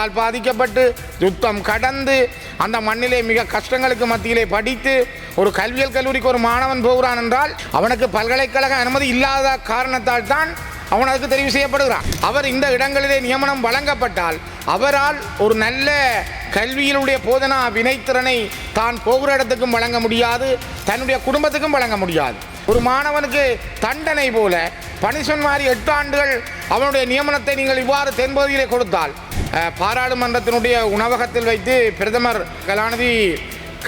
யுத்தத்தால் பாதிக்கப்பட்டு யுத்தம் கடந்து அந்த மண்ணிலே மிக கஷ்டங்களுக்கு மத்தியிலே படித்து ஒரு கல்வியல் கல்லூரிக்கு ஒரு மாணவன் போகிறான் என்றால் அவனுக்கு பல்கலைக்கழக அனுமதி இல்லாத காரணத்தால் தான் அவன் அதுக்கு தெரிவு செய்யப்படுகிறான். அவர் இந்த இடங்களிலே நியமனம் வழங்கப்பட்டால் அவரால் ஒரு நல்ல கல்வியினுடைய போதனா வினைத்திறனை தான் போகிற இடத்துக்கும் வழங்க முடியாது தன்னுடைய குடும்பத்துக்கும் வழங்க முடியாது. ஒரு மாணவனுக்கு தண்டனை போல பனிஷன் மாதிரி எட்டு ஆண்டுகள் அவனுடைய நியமனத்தை நீங்கள் இவ்வாறு தென்பகுதியிலே கொடுத்தால் பாராளுமன்றத்தினுடைய உணவகத்தில் வைத்து பிரதமர் கலாநிதி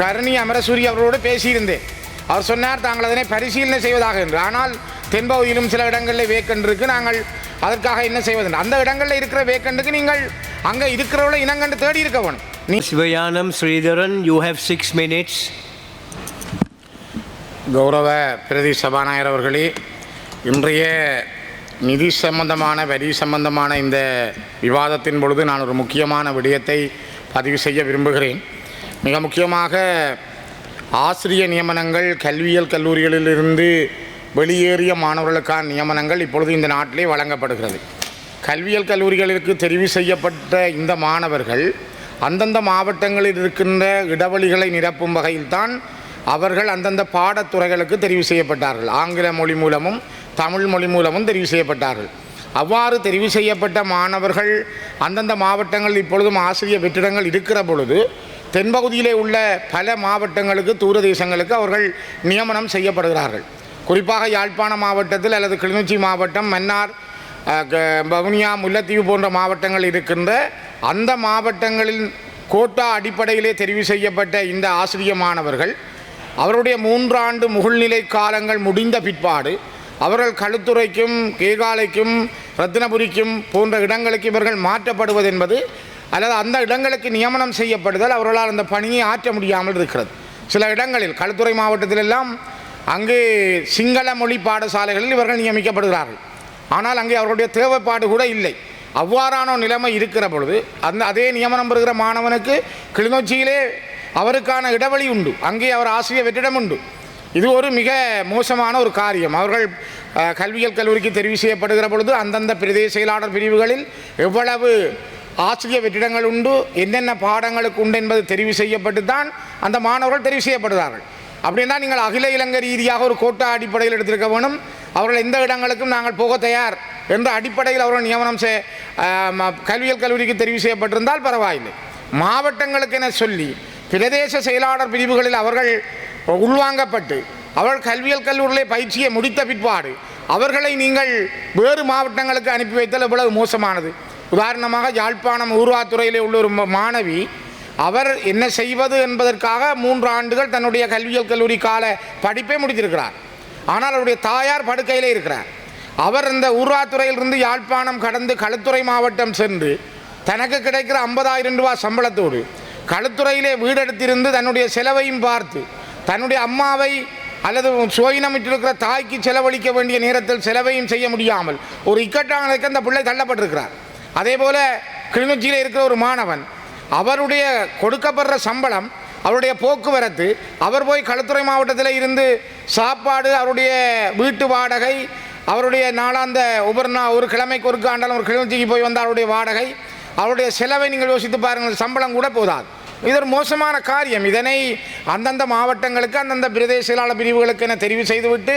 கருணி அமரசூரி அவர்களோடு பேசியிருந்தேன். அவர் சொன்னார் தாங்கள் அதனை பரிசீலனை செய்வதாக என்று. ஆனால் தென்பகுதியிலும் சில இடங்களில் வேக்கண்ட் இருக்கு. நாங்கள் அதற்காக என்ன செய்வது அந்த இடங்களில் இருக்கிற வேக்கண்டுக்கு நீங்கள் அங்கே இருக்கிறவளை இனங்கண்டு தேடி இருக்க வேணும். Sivayanam Sridharan, you have six minutes. கௌரவ பிரதி சபாநாயகர் அவர்களே இன்றைய நிதி சம்பந்தமான வரி சம்பந்தமான இந்த விவாதத்தின் பொழுது நான் ஒரு முக்கியமான விடயத்தை பதிவு செய்ய விரும்புகிறேன். மிக முக்கியமாக ஆசிரிய நியமனங்கள் கல்வியியல் கல்லூரிகளிலிருந்து வெளியேறிய மாணவர்களுக்கான நியமனங்கள் இப்பொழுது இந்த நாட்டிலே வழங்கப்படுகிறது. கல்வியியல் கல்லூரிகளுக்கு தெரிவு செய்யப்பட்ட இந்த மாணவர்கள் அந்தந்த மாவட்டங்களில் இருக்கின்ற இடைவெளிகளை நிரப்பும் வகையில்தான் அவர்கள் அந்தந்த பாடத்துறைகளுக்கு தெரிவு செய்யப்பட்டார்கள். ஆங்கில மொழி மூலமும் தமிழ் மொழி மூலமும் தெரிவு செய்யப்பட்டார்கள். அவ்வாறு தெரிவு செய்யப்பட்ட மாணவர்கள் அந்தந்த மாவட்டங்களில் இப்பொழுதும் ஆசிரியர் வெற்றிடங்கள் இருக்கிற பொழுது தென்பகுதியிலே உள்ள பல மாவட்டங்களுக்கு தூர தேசங்களுக்கு அவர்கள் நியமனம் செய்யப்படுகிறார்கள். குறிப்பாக யாழ்ப்பாண மாவட்டத்தில் அல்லது கிளிநொச்சி மாவட்டம் மன்னார் க- வவுனியா முல்லைத்தீவு போன்ற மாவட்டங்கள் இருக்கின்ற அந்த மாவட்டங்களில் கோட்டா அடிப்படையிலே தெரிவு செய்யப்பட்ட இந்த ஆசிரிய மாணவர்கள் அவருடைய மூன்றாண்டு முகழ்நிலை காலங்கள் முடிந்த பிற்பாடு அவர்கள் களுத்துறைக்கும் கேகாலைக்கும் ரத்தினபுரிக்கும் போன்ற இடங்களுக்கு இவர்கள் மாற்றப்படுவது என்பது அல்லது அந்த இடங்களுக்கு நியமனம் செய்யப்படுதல் அவர்களால் அந்த பணியை ஆற்ற முடியாமல் இருக்கிறது. சில இடங்களில் களுத்துறை மாவட்டத்திலெல்லாம் அங்கு சிங்கள மொழி பாடசாலைகளில் இவர்கள் நியமிக்கப்படுகிறார்கள். ஆனால் அங்கே அவர்களுடைய தேவைப்பாடு கூட இல்லை. அவ்வாறான நிலைமை இருக்கிற பொழுது அந்த அதே நியமனம் பெறுகிற மாணவனுக்கு கிளிநொச்சியிலே அவருக்கான இடைவெளி உண்டு. அங்கே அவர் ஆசிரியர் வெற்றிடம் உண்டு. இது ஒரு மிக மோசமான ஒரு காரியம். அவர்கள் கல்வியல் கல்வியியல் கல்லூரிக்கு தெரிவு செய்யப்படுகிற பொழுது அந்தந்த பிரதேச செயலாளர் பிரிவுகளில் எவ்வளவு ஆசிரியர் வெற்றிடங்கள் உண்டு என்னென்ன பாடங்களுக்கு உண்டு என்பது தெரிவு செய்யப்பட்டு தான் அந்த மாணவர்கள் தெரிவு செய்யப்படுகிறார்கள். அப்படின்னா நீங்கள் அகில இலங்கை ரீதியாக ஒரு கோட்டா அடிப்படையில் எடுத்திருக்க வேணும். அவர்கள் எந்த இடங்களுக்கும் நாங்கள் போக தயார் என்ற அடிப்படையில் அவர்கள் நியமனம் செய் கல்வியியல் கல்லூரிக்கு தெரிவு செய்யப்பட்டிருந்தால் பரவாயில்லை. மாவட்டங்களுக்கு என சொல்லி பிரதேச செயலாளர் பிரிவுகளில் அவர்கள் உள்வாங்கப்பட்டு அவள் கல்வியியல் கல்லூரியிலே பயிற்சியை முடித்த பிற்பாடு அவர்களை நீங்கள் வேறு மாவட்டங்களுக்கு அனுப்பி வைத்தல் எவ்வளவு மோசமானது. உதாரணமாக யாழ்ப்பாணம் ஊர்வாத்துறையிலே உள்ள ஒரு மாணவி அவர் என்ன செய்வது என்பதற்காக மூன்று ஆண்டுகள் தன்னுடைய கல்வியியல் கல்லூரி கால படிப்பை முடித்திருக்கிறார். ஆனால் அவருடைய தாயார் படுக்கையிலே இருக்கிறார். அவர் இந்த ஊர்வாத்துறையிலிருந்து யாழ்ப்பாணம் கடந்து களுத்துறை மாவட்டம் சென்று தனக்கு கிடைக்கிற ஐம்பதாயிரம் ரூபாய் சம்பளத்தோடு களுத்துறையிலே வீடெடுத்திருந்து தன்னுடைய செலவையும் பார்த்து தன்னுடைய அம்மாவை அல்லது சுயினமிட்டிருக்கிற தாய்க்கு செலவழிக்க வேண்டிய நேரத்தில் செலவையும் செய்ய முடியாமல் ஒரு இக்கட்டானதுக்கு அந்த பிள்ளை தள்ளப்பட்டிருக்கிறார். அதே போல் கிளிநொச்சியில் இருக்கிற ஒரு மாணவன் அவருடைய கொடுக்கப்படுற சம்பளம் அவருடைய போக்குவரத்து அவர் போய் களுத்துறை மாவட்டத்தில் இருந்து சாப்பாடு அவருடைய வீட்டு வாடகை அவருடைய நாளாந்த ஒவ்வொரு ஒரு கிழமைக்கு ஒரு ஆண்டாலும் ஒரு கிளிநொச்சிக்கு போய் வந்த அவருடைய வாடகை அவருடைய செலவை நீங்கள் யோசித்து பாருங்கள் சம்பளம் கூட போதாது. இது ஒரு மோசமான காரியம். இதனை அந்தந்த மாவட்டங்களுக்கு அந்தந்த பிரதேச செயலாளர் பிரிவுகளுக்கு என தெரிவு செய்துவிட்டு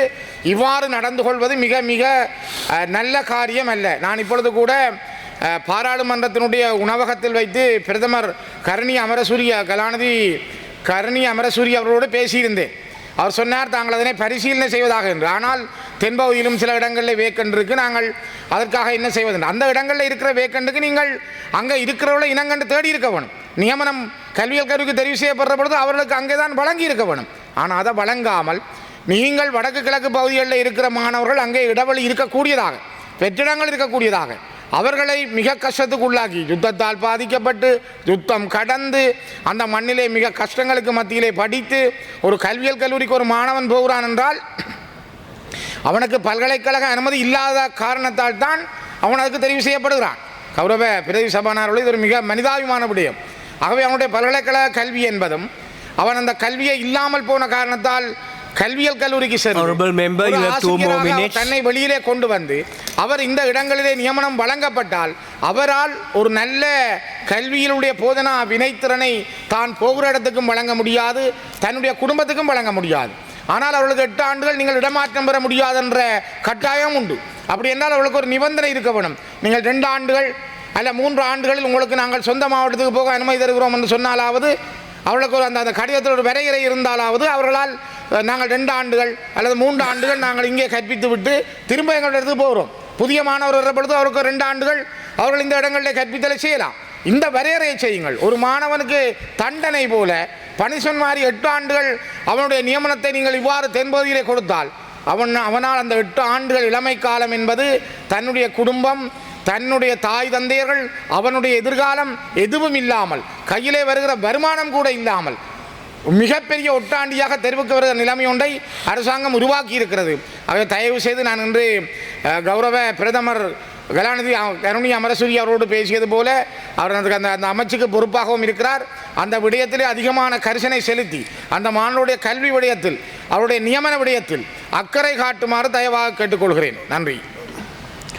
இவ்வாறு நடந்து கொள்வது மிக மிக நல்ல காரியம் அல்ல. நான் இப்பொழுது கூட பாராளுமன்றத்தினுடைய உணவகத்தில் வைத்து பிரதமர் கருணி அமரசூரிய கலாநிதி கருணி அமரசூரி அவர்களோடு பேசியிருந்தேன். அவர் சொன்னார் தாங்கள் அதனை பரிசீலனை செய்வதாக என்று. ஆனால் தென்பகுதியிலும் சில இடங்களில் வேக்கண்ட் இருக்குது நாங்கள் அதற்காக என்ன செய்வதுண்டு? அந்த இடங்களில் இருக்கிற வேக்கண்டுக்கு நீங்கள் அங்கே இருக்கிறவளை இனங்கண்டு தேடி இருக்க வேணும். நியமனம் கல்வியல் கருவிக்கு தெரிவு செய்யப்படுற பொழுது அவர்களுக்கு அங்கே தான் வழங்கி இருக்க வேணும். ஆனால் அதை வழங்காமல் நீங்கள் வடக்கு கிழக்கு பகுதிகளில் இருக்கிற மாணவர்கள் அங்கே இடவெளி இருக்கக்கூடியதாக வெற்றிடங்கள் இருக்கக்கூடியதாக அவர்களை மிக கஷ்டத்துக்கு உள்ளாக்கி யுத்தத்தால் பாதிக்கப்பட்டு யுத்தம் கடந்து அந்த மண்ணிலே மிக கஷ்டங்களுக்கு மத்தியிலே படித்து ஒரு கல்வியல் கல்லூரிக்கு ஒரு மாணவன் போகிறான் என்றால் அவனுக்கு பல்கலைக்கழக அனுமதி இல்லாத காரணத்தால் தான் அவன் அதுக்கு தெரிவு செய்யப்படுகிறான். கௌரவ பிரதி சபாநாயகர்கள் இது ஒரு மிக மனிதாபிமான விடயம். ஆகவே அவனுடைய பல்கலைக்கழக கல்வி என்பதும் அவன் அந்த கல்வியை இல்லாமல் போன காரணத்தால் கல்வியல் கல்லூரிக்கு சென்று. தன்னை வெளியிலே கொண்டு வந்து அவர் இந்த இடங்களிலே நியமனம் வழங்கப்பட்டால் அவரால் ஒரு நல்ல கல்வியிலுடைய போதனா வினைத்திறனை தான் போகிற இடத்துக்கும் வழங்க முடியாது தன்னுடைய குடும்பத்துக்கும் வழங்க முடியாது. ஆனால் அவர்களுக்கு எட்டு ஆண்டுகள் நீங்கள் இடமாற்றம் பெற முடியாதுன்ற கட்டாயம் உண்டு. அப்படி என்றால் அவர்களுக்கு ஒரு நிபந்தனை இருக்க வேணும். நீங்கள் ரெண்டு ஆண்டுகள் அல்ல மூன்று ஆண்டுகளில் உங்களுக்கு நாங்கள் சொந்த மாவட்டத்துக்கு போக அனுமதி தருகிறோம் என்று சொன்னாலாவது அவர்களுக்கு ஒரு அந்த அந்த கடிதத்தில் ஒரு வரையறை இருந்தாலாவது அவர்களால் நாங்கள் ரெண்டு ஆண்டுகள் அல்லது மூன்று ஆண்டுகள் நாங்கள் இங்கே கற்பித்து விட்டு திரும்ப எங்களுடைய இடத்துக்கு போகிறோம். புதிய மாணவர் வர்ற பொழுது அவருக்கு ரெண்டு ஆண்டுகள் அவர்கள் இந்த இடங்களில் கற்பித்தலை செய்யலாம். இந்த வரையறையை செய்யுங்கள். ஒரு மாணவனுக்கு தண்டனை போல பனிஷன் மாதிரி எட்டு ஆண்டுகள் அவனுடைய நியமனத்தை நீங்கள் இவ்வாறு தென்பகுதியிலே கொடுத்தால் அவன் அவனால் அந்த எட்டு ஆண்டுகள் இளமை காலம் என்பது தன்னுடைய குடும்பம் தன்னுடைய தாய் தந்தையர்கள் அவனுடைய எதிர்காலம் எதுவும் இல்லாமல் கையிலே வருகிற வருமானம் கூட இல்லாமல் மிகப்பெரிய ஒட்டாண்டியாக தெரிவுக்கு வருகிற நிலைமை ஒன்றை அரசாங்கம் உருவாக்கி இருக்கிறது அதை தயவு செய்து நான் இன்று கௌரவ பிரதமர் கலாநிதி கருணி அமரசூரி அவரோடு பேசியது போல அவர் அந்த அந்த அந்த அமைச்சுக்கு பொறுப்பாகவும் இருக்கிறார். அந்த விடயத்திலே அதிகமான கரிசனை செலுத்தி அந்த மாணவருடைய கல்வி விடயத்தில் அவருடைய நியமன விடயத்தில் அக்கறை காட்டுமாறு தயவாக கேட்டுக்கொள்கிறேன். நன்றி.